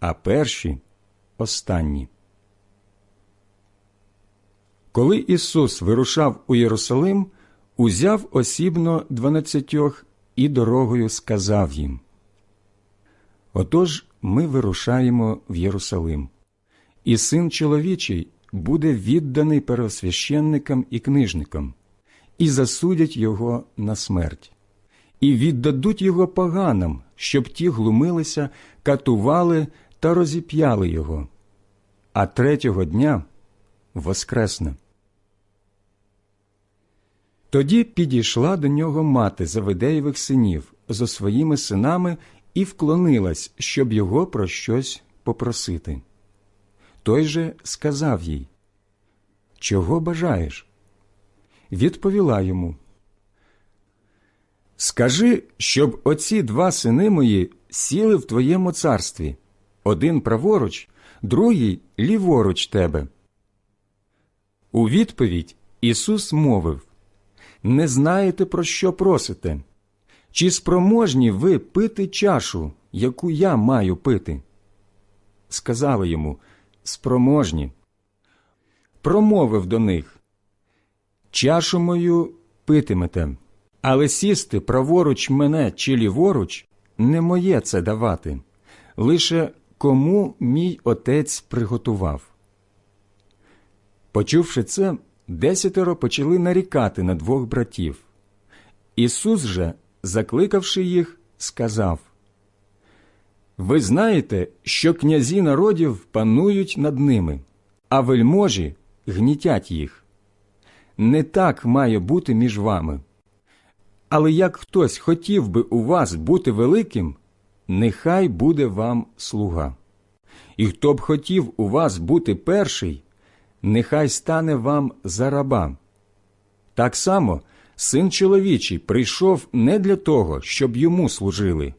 а перші останні. Коли Ісус вирушав у Єрусалим, узяв осібно дванадцятьох і дорогою сказав їм Отож ми вирушаємо в Єрусалим і син чоловічий буде відданий первосвященникам і книжникам, і засудять його на смерть, і віддадуть його поганам, щоб ті глумилися, катували та розіп'яли його, а третього дня воскресне. Тоді підійшла до нього мати Завидеєвих синів зо своїми синами і вклонилась, щоб його про щось попросити. Той же сказав їй Чого бажаєш? Відповіла йому Скажи, щоб оці два сини мої сіли в твоєму царстві один праворуч, другий ліворуч тебе. У відповідь Ісус мовив Не знаєте, про що просите? Чи спроможні ви пити чашу, яку я маю пити? Сказали йому спроможні. Промовив до них Чашу мою питимете, але сісти праворуч мене чи ліворуч не моє це давати, лише кому мій отець приготував. Почувши це, десятеро почали нарікати на двох братів. Ісус же, закликавши їх, сказав ви знаєте, що князі народів панують над ними, а вельможі гнітять їх. Не так має бути між вами. Але як хтось хотів би у вас бути великим, нехай буде вам слуга. І хто б хотів у вас бути перший, нехай стане вам за раба. Так само син чоловічий прийшов не для того, щоб йому служили,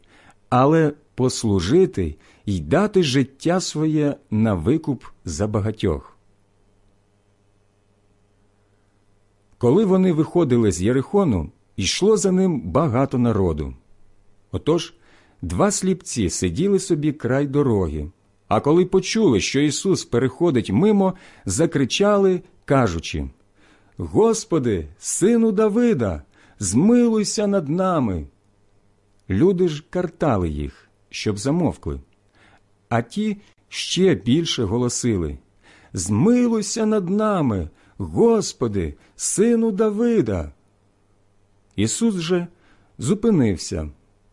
але послужити й дати життя своє на викуп за багатьох. Коли вони виходили з Єрихону, йшло за ним багато народу. Отож два сліпці сиділи собі край дороги, А коли почули, що Ісус переходить мимо, закричали, кажучи Господи, сину Давида, змилуйся над нами. Люди ж картали їх, щоб замовкли. А ті ще більше голосили Змилуйся над нами, Господи, сину Давида. Ісус же зупинився,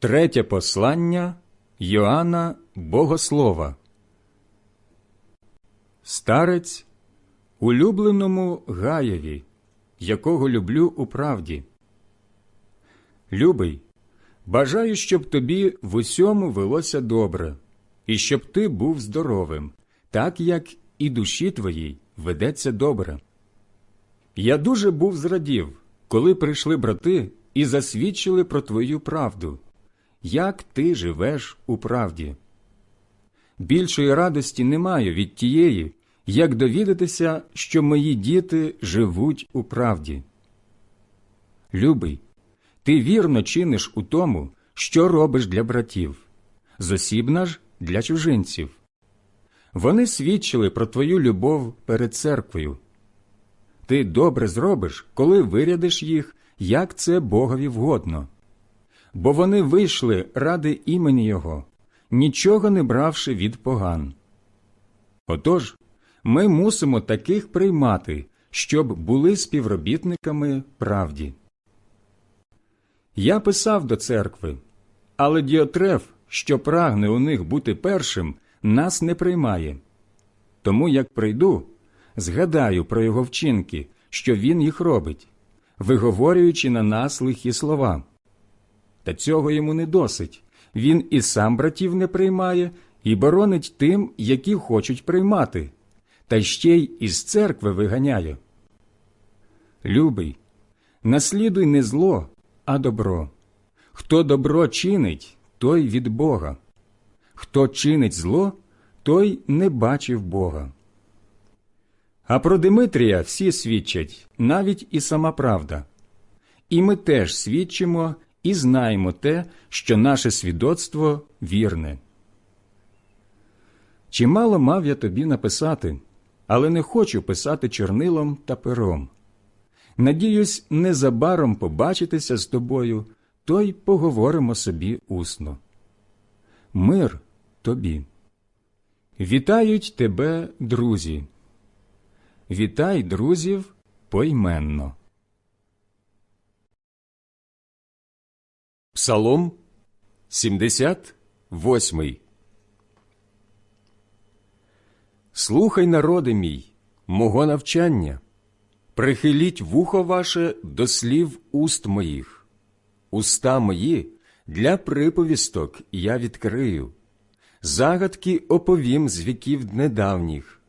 Третє послання Йоанна Богослова Старець улюбленому Гаєві, якого люблю у правді. Любий, бажаю, щоб тобі в усьому велося добре, і щоб ти був здоровим, так як і душі твоїй ведеться добре. Я дуже був зрадів, коли прийшли брати і засвідчили про твою правду, як ти живеш у правді. Більшої радості не маю від тієї, як довідатися, що мої діти живуть у правді. Любий, ти вірно чиниш у тому, що робиш для братів, зосібна ж для чужинців. Вони свідчили про твою любов перед церквою. Ти добре зробиш, коли вирядиш їх, як це Богові вгодно. Бо вони вийшли ради імені Його, нічого не бравши від поган. Отож, ми мусимо таких приймати, щоб були співробітниками правді. Я писав до церкви, але Діотреф, що прагне у них бути першим, нас не приймає. Тому як прийду, згадаю про його вчинки, що він їх робить, виговорюючи на нас лихі слова. Та цього йому не досить. Він і сам братів не приймає, і боронить тим, які хочуть приймати, та ще й із церкви виганяє. Любий, наслідуй не зло, а добро. Хто добро чинить, той від Бога. Хто чинить зло, той не бачив Бога. А про Димитрія всі свідчать, навіть і сама правда. І ми теж свідчимо і знаємо те, що наше свідоцтво вірне. Чимало мав я тобі написати, але не хочу писати чорнилом та пером. Надіюсь, незабаром побачитися з тобою, то й поговоримо собі усно. Мир тобі. Вітають тебе, друзі. Вітай друзів поіменно. Псалом 78 Слухай, народи мій, мого навчання, прихиліть вухо ваше до слів уст моїх, уста мої для приповісток я відкрию, загадки оповім з віків недавніх.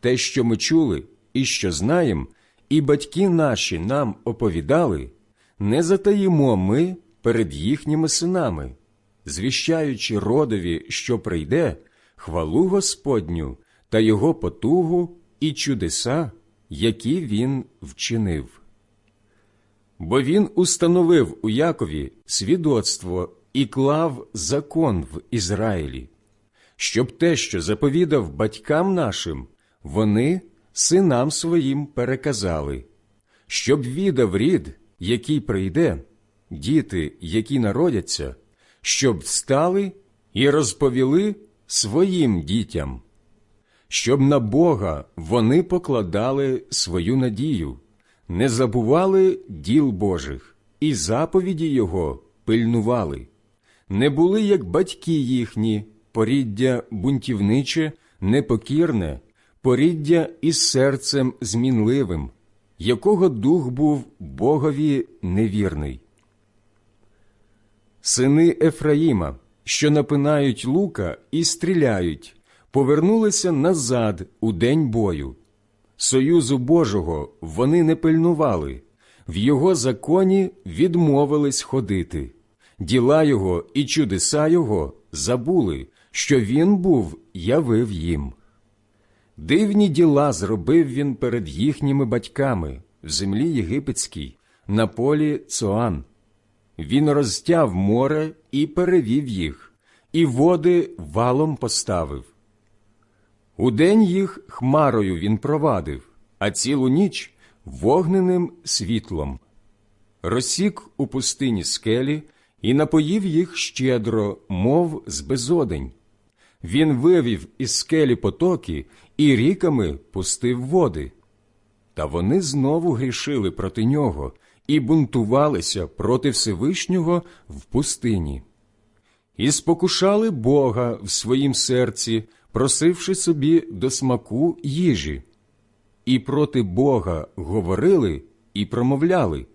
Те, що ми чули і що знаєм, і батьки наші нам оповідали, не затаїмо ми перед їхніми синами, звіщаючи родові, що прийде, хвалу Господню та його потугу і чудеса, які він вчинив. Бо він установив у Якові свідоцтво і клав закон в Ізраїлі, щоб те, що заповідав батькам нашим, вони синам своїм переказали, щоб відав рід, який прийде, діти, які народяться, щоб встали і розповіли своїм дітям, щоб на Бога вони покладали свою надію, не забували діл Божих і заповіді Його пильнували, не були, як батьки їхні, поріддя бунтівниче, непокірне, поріддя із серцем змінливим, якого дух був Богові невірний. Сини Ефраїма, що напинають лука і стріляють, повернулися назад у день бою. Союзу Божого вони не пильнували, в його законі відмовились ходити. Діла його і чудеса його забули, що він був явив їм. Дивні діла зробив він перед їхніми батьками в землі єгипетській, на полі Цоан. Він розтяв море і перевів їх, і води валом поставив. Удень їх хмарою він провадив, а цілу ніч вогненим світлом. Розсік у пустині скелі і напоїв їх щедро, мов з безодень. Він вивів із скелі потоки і ріками пустив води. Та вони знову грішили проти нього і бунтувалися проти Всевишнього в пустині. І спокушали Бога в своїм серці, просивши собі до смаку їжі. І проти Бога говорили і промовляли.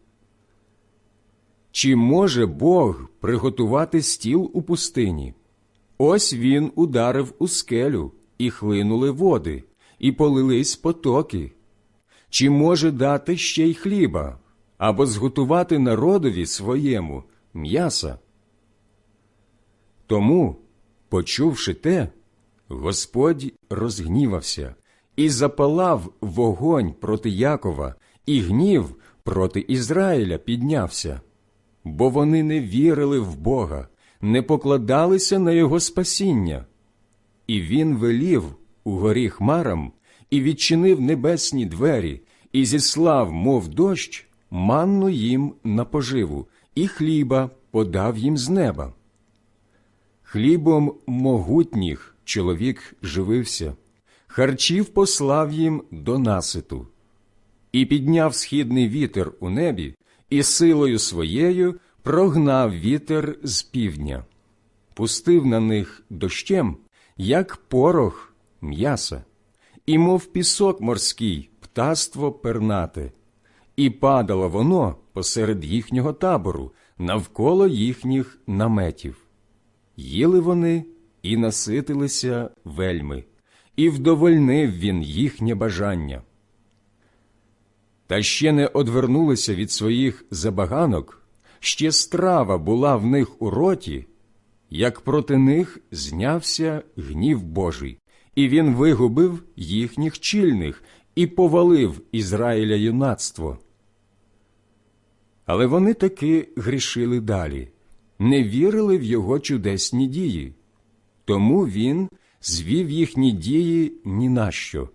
Чи може Бог приготувати стіл у пустині? Ось він ударив у скелю, і хлинули води, і полились потоки. Чи може дати ще й хліба, або зготувати народові своєму м'яса? Тому, почувши те, Господь розгнівався і запалав вогонь проти Якова, і гнів проти Ізраїля піднявся, бо вони не вірили в Бога, не покладалися на Його спасіння. І він велів у горі хмарам і відчинив небесні двері, і зіслав, мов дощ, манну їм на поживу, і хліба подав їм з неба. Хлібом могутніх чоловік живився, харчів послав їм до наситу. І підняв східний вітер у небі, і силою своєю прогнав вітер з півдня, пустив на них дощем, як порох м'яса, і мов пісок морський, птаство пернате, і падало воно посеред їхнього табору, навколо їхніх наметів. Їли вони і наситилися вельми, і вдовольнив він їхнє бажання. Та ще не одвернулися від своїх забаганок, ще страва була в них у роті, як проти них знявся гнів Божий, і він вигубив їхніх чільних і повалив Ізраїля юнацтво. Але вони таки грішили далі, не вірили в його чудесні дії, тому він звів їхні дії ні на що,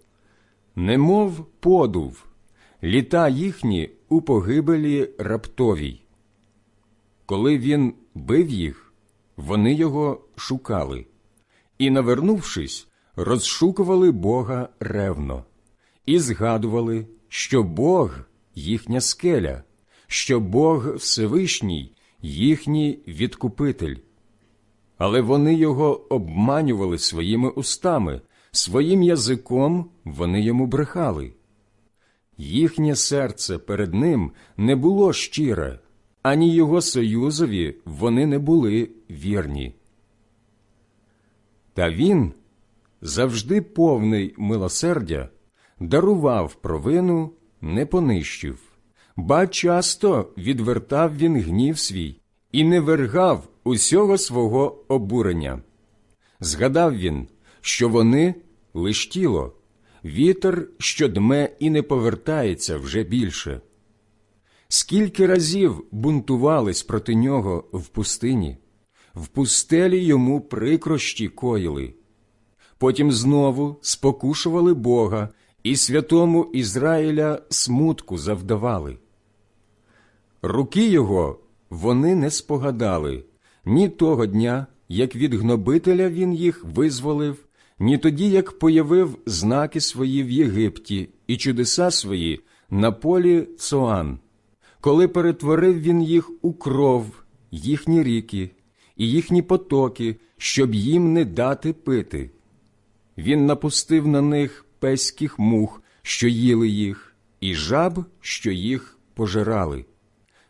немов подув, літа їхні у погибелі раптовій. Коли він бив їх, вони його шукали, і, навернувшись, розшукували Бога ревно, і згадували, що Бог їхня скеля, що Бог Всевишній, їхній відкупитель. Але вони його обманювали своїми устами, своїм язиком вони йому брехали. Їхнє серце перед ним не було щире, ані його союзові вони не були вірні. Та він, завжди повний милосердя, дарував провину, не понищив, ба часто відвертав він гнів свій і не вергав усього свого обурення. Згадав він, що вони лиш тіло, вітер, що дме і не повертається вже більше. Скільки разів бунтувались проти нього в пустині, в пустелі йому прикрощі коїли, потім знову спокушували Бога і святому Ізраїля смутку завдавали. Руки його вони не спогадали ні того дня, як від гнобителя він їх визволив, ні тоді, як появив знаки свої в Єгипті і чудеса свої на полі Цоан, коли перетворив він їх у кров, їхні ріки і їхні потоки, щоб їм не дати пити. Він напустив на них пеських мух, що їли їх, і жаб, що їх пожирали.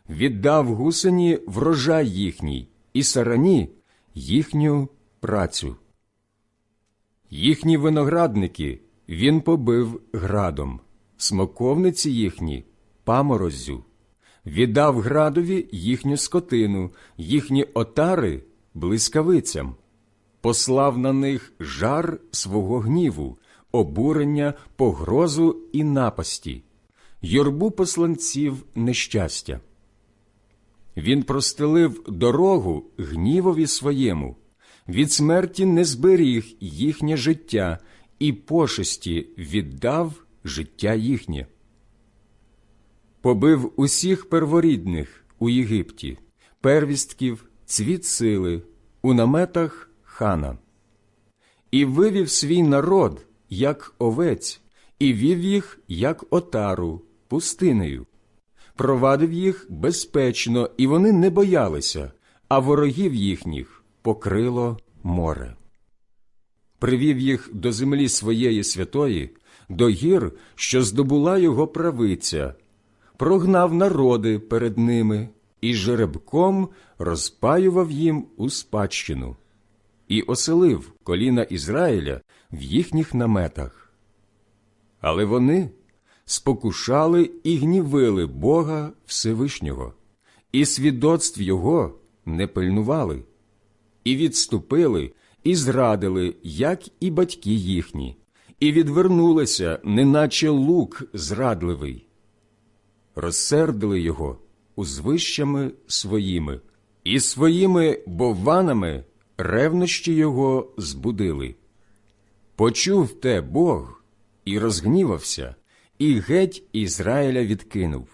Віддав гусені врожай їхній, і сарані їхню працю. Їхні виноградники він побив градом, смоковниці їхні памороззю, віддав градові їхню скотину, їхні отари блискавицям, послав на них жар свого гніву, обурення, погрозу і напасті, юрбу посланців нещастя. Він простелив дорогу гнівові своєму, від смерті не зберіг їхнє життя і пошесті віддав життя їхнє. Побив усіх перворідних у Єгипті, первістків, цвіт сили, у наметах хана, і вивів свій народ, як овець, і вів їх, як отару, пустинею провадив їх безпечно, і вони не боялися, а ворогів їхніх покрило море. Привів їх до землі своєї святої, до гір, що здобула його правиця, прогнав народи перед ними і жеребком розпаював їм у спадщину, і оселив коліна Ізраїля в їхніх наметах. Але вони спокушали і гнівили Бога Всевишнього, і свідоцтв Його не пильнували, і відступили, і зрадили, як і батьки їхні, і відвернулися, неначе лук зрадливий. Розсердили його узвищами своїми, і своїми бованами ревнощі його збудили. Почув те Бог і розгнівався, і геть Ізраїля відкинув.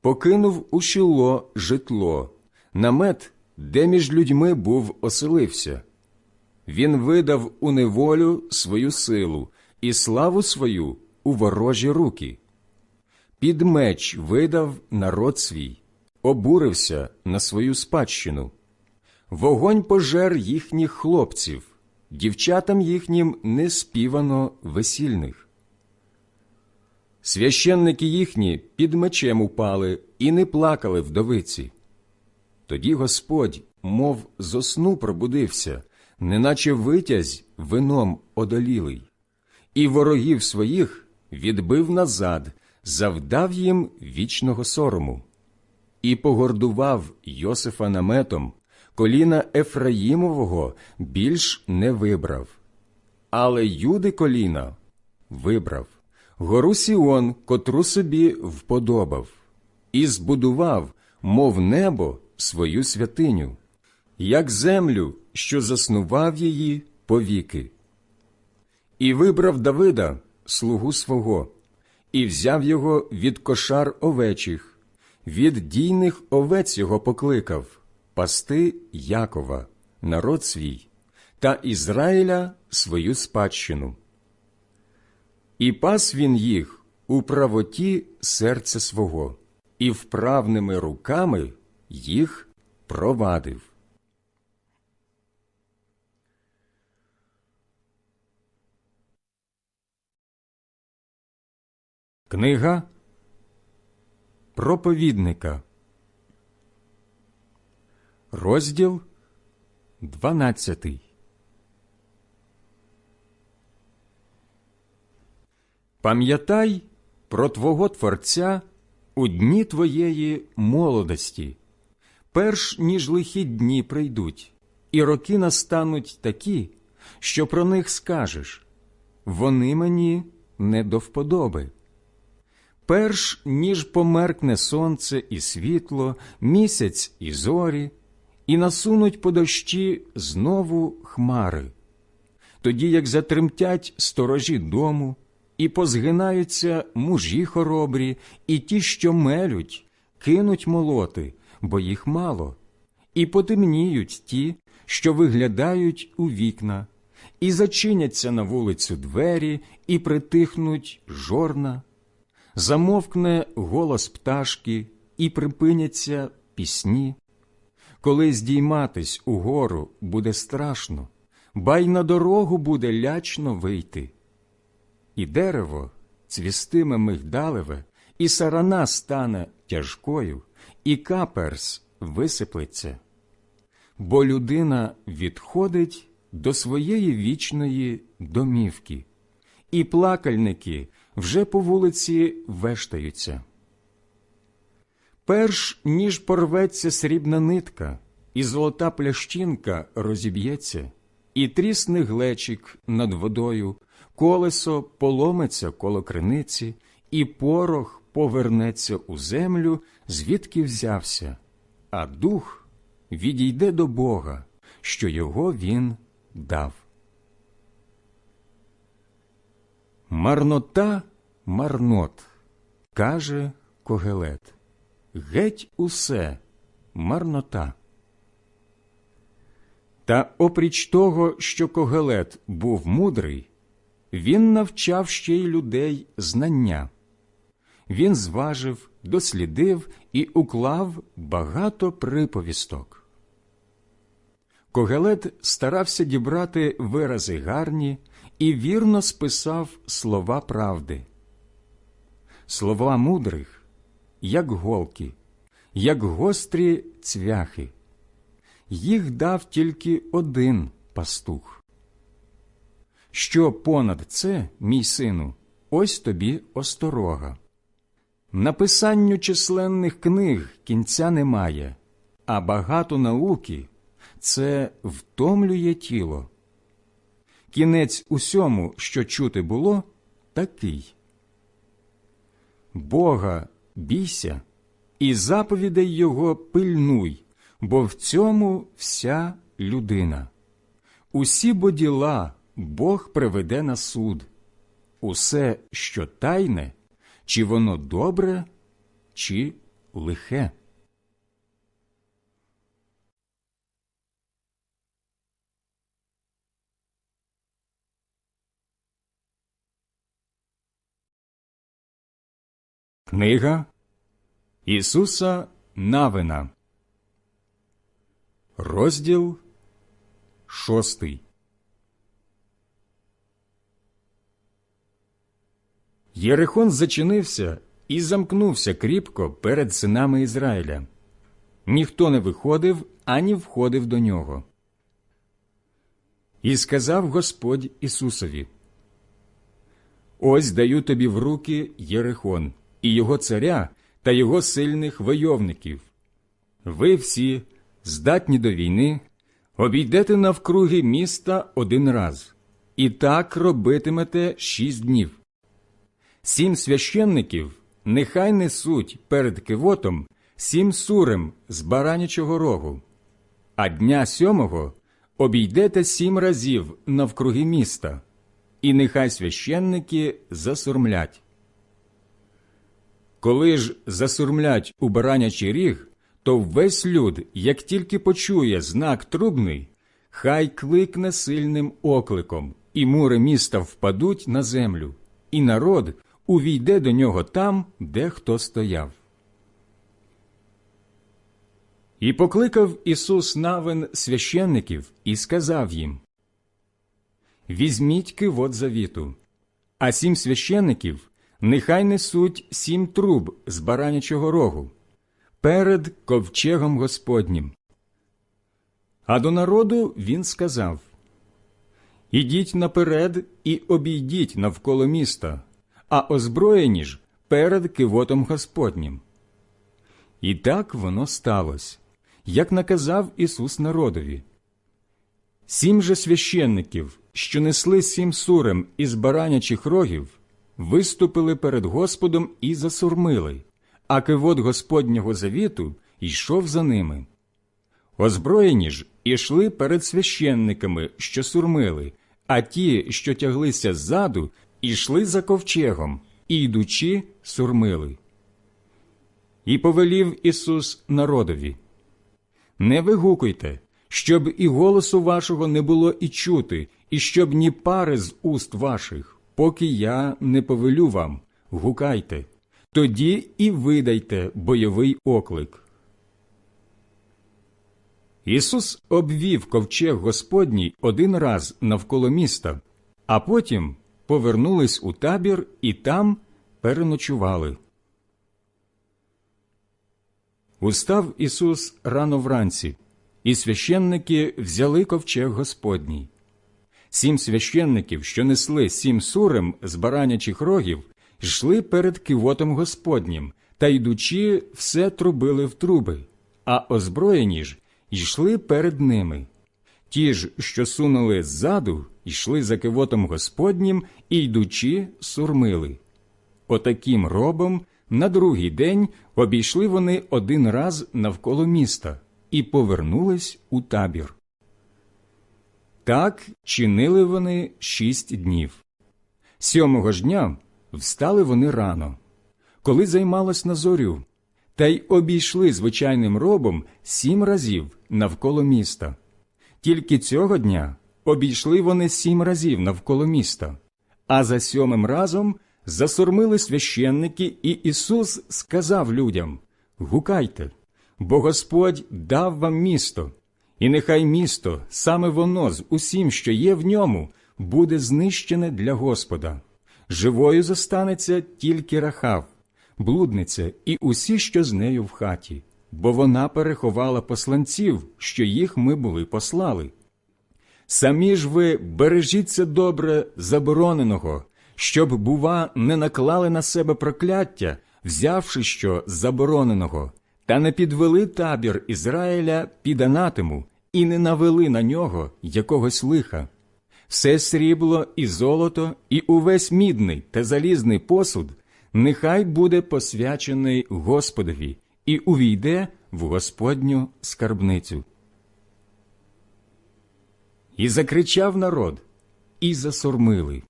Покинув у шіло житло, намет, де між людьми був оселився. Він видав у неволю свою силу і славу свою у ворожі руки. Під меч видав народ свій, обурився на свою спадщину. Вогонь пожер їхніх хлопців, дівчатам їхнім не співано весільних. Священники їхні під мечем упали і не плакали вдовиці. Тоді Господь, мов зо сну пробудився, неначе витязь вином одолілий, і ворогів своїх відбив назад, завдав їм вічного сорому, і погордував Йосифа наметом, коліна Ефраїмового більш не вибрав, але юди коліна вибрав. Гору Сіон, котру собі вподобав, і збудував, мов небо, свою святиню, як землю, що заснував її повіки. І вибрав Давида, слугу свого, і взяв його від кошар овечих, від дійних овець його покликав, пасти Якова, народ свій, та Ізраїля свою спадщину. І пас він їх у правоті серця свого, і вправними руками їх провадив. Книга проповідника, розділ дванадцятий. Пам'ятай про Твого Творця у дні твоєї молодості, перш ніж лихі дні прийдуть, і роки настануть такі, що про них скажеш вони мені не до вподоби. Перш ніж померкне сонце і світло, місяць і зорі, і насунуть по дощі знову хмари, тоді як затремтять сторожі дому і позгинаються мужі хоробрі, і ті, що мелють, кинуть молоти, бо їх мало, і потемніють ті, що виглядають у вікна, і зачиняться на вулицю двері, і притихнуть жорна, замовкне голос пташки, і припиняться пісні. Коли здійматись угору буде страшно, ба й на дорогу буде лячно вийти і дерево цвістиме мигдалеве, і сарана стане тяжкою, і каперс висиплеться. бо людина відходить до своєї вічної домівки, і плакальники вже по вулиці вештаються. Перш ніж порветься срібна нитка, і золота плящинка розіб'ється, і трісне глечик над водою, колесо поломиться коло криниці, і порох повернеться у землю, звідки взявся, а дух відійде до Бога, що його він дав. Марнота марнот, каже Когелет. Геть усе марнота. Та опріч того, що Когелет був мудрий, він навчав ще й людей знання. Він зважив, дослідив і уклав багато приповісток. Когелет старався дібрати вирази гарні і вірно списав слова правди. Слова мудрих, як голки, як гострі цвяхи. Їх дав тільки один пастух. Що понад це, мій сину, ось тобі осторога. Написанню численних книг кінця немає, а багато науки це втомлює тіло. Кінець усьому, що чути було, такий. Бога бійся і заповідей Його пильнуй, бо в цьому вся людина. Усі бо діла Бог приведе на суд. Усе, що тайне, чи воно добре, чи лихе. Книга Ісуса Навина, розділ шостий. Єрихон зачинився і замкнувся кріпко перед синами Ізраїля. Ніхто не виходив ані входив до нього. І сказав Господь Ісусові: Ось даю тобі в руки Єрихон і його царя та його сильних войовників. Ви всі, здатні до війни, обійдете навкруги міста один раз, і так робитимете шість днів. Сім священників нехай несуть перед кивотом сім сурем з баранячого рогу, а дня сьомого обійдете сім разів навкруги міста, і нехай священники засурмлять. Коли ж засурмлять у баранячий ріг, то весь люд, як тільки почує знак трубний, хай кликне сильним окликом, і мури міста впадуть на землю, і народ увійде до нього там, де хто стояв. І покликав Ісус навин священників і сказав їм Візьміть кивот завіту, а сім священників нехай несуть сім труб з баранячого рогу перед ковчегом Господнім. А до народу він сказав Ідіть наперед і обійдіть навколо міста, а озброєні ж перед кивотом Господнім. І так воно сталося, як наказав Ісус народові. Сім же священників, що несли сім сурем із баранячих рогів, виступили перед Господом і засурмили, а кивот Господнього завіту йшов за ними. Озброєні ж ішли перед священниками, що сурмили, а ті, що тяглися ззаду, ішли за ковчегом і, йдучи, сурмили. І повелів Ісус народові Не вигукуйте, щоб і голосу вашого не було і чути, і щоб ні пари з уст ваших поки я не повелю вам, гукайте, тоді і видайте бойовий оклик. Ісус обвів ковчег Господній один раз навколо міста, а потім повернулись у табір і там переночували. Устав Ісус рано вранці і священники взяли ковчег Господній. Сім священників, що несли сім сурем з баранячих рогів, йшли перед кивотом Господнім, та йдучи, все трубили в труби, а озброєні ж йшли перед ними. Ті ж, що сунули ззаду, йшли за кивотом Господнім і, йдучи, сурмили. Отаким робом на другий день обійшли вони один раз навколо міста і повернулись у табір. Так чинили вони шість днів. Сьомого ж дня встали вони рано, коли займалось на зорю, та й обійшли звичайним робом сім разів навколо міста. Тільки цього дня обійшли вони сім разів навколо міста, а за сьомим разом засурмили священники, і Ісус сказав людям Гукайте, бо Господь дав вам місто, і нехай місто, саме воно з усім, що є в ньому, буде знищене для Господа. Живою зостанеться тільки Рахав, блудниця і усі, що з нею в хаті, бо вона переховала посланців, що їх ми були послали. Самі ж ви бережіться добре забороненого, щоб, бува, не наклали на себе прокляття, взявши що забороненого, та не підвели табір Ізраїля під анатему і не навели на нього якогось лиха. Все срібло і золото, і увесь мідний та залізний посуд нехай буде посвячений Господові і увійде в Господню скарбницю. І закричав народ, і засормили.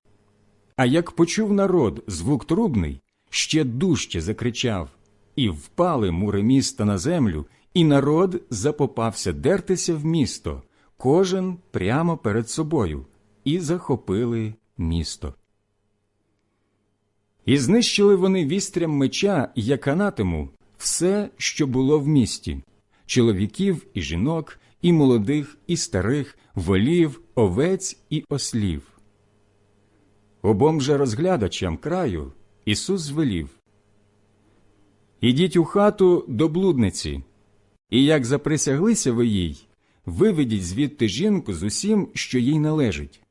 А як почув народ звук трубний, ще дужче закричав, і впали мури міста на землю, і народ запопався дертися в місто, кожен прямо перед собою, і захопили місто. І знищили вони вістрям меча і яканатиму все, що було в місті чоловіків і жінок, і молодих, і старих, волів, овець і ослів. Обом же розглядачам краю Ісус звелів Ідіть у хату до блудниці, і як заприсяглися ви їй, виведіть звідти жінку з усім, що їй належить.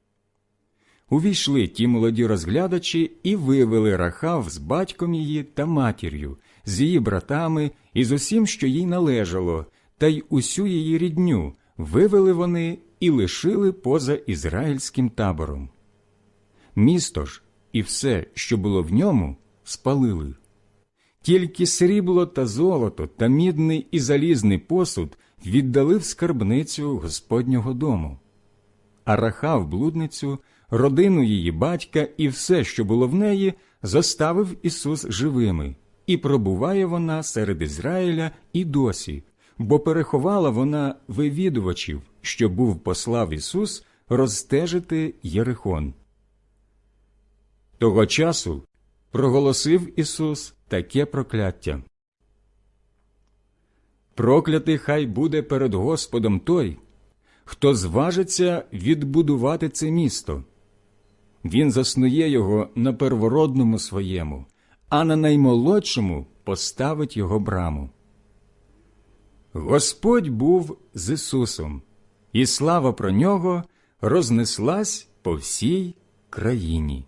Увійшли ті молоді розглядачі і вивели Рахав з батьком її та матір'ю, з її братами і з усім, що їй належало, та й усю її рідню вивели вони і лишили поза ізраїльським табором. Місто ж і все, що було в ньому, спалили. Тільки срібло та золото та мідний і залізний посуд віддали в скарбницю Господнього дому. А Рахав блудницю, родину її батька і все, що було в неї, заставив Ісус живими, і пробуває вона серед Ізраїля і досі, бо переховала вона вивідувачів, що був послав Ісус розстежити Єрихон. Того часу проголосив Ісус таке прокляття. Проклятий хай буде перед Господом той, хто зважиться відбудувати це місто. Він заснує його на первородному своєму, а на наймолодшому поставить його браму. Господь був з Ісусом, і слава про нього рознеслась по всій країні.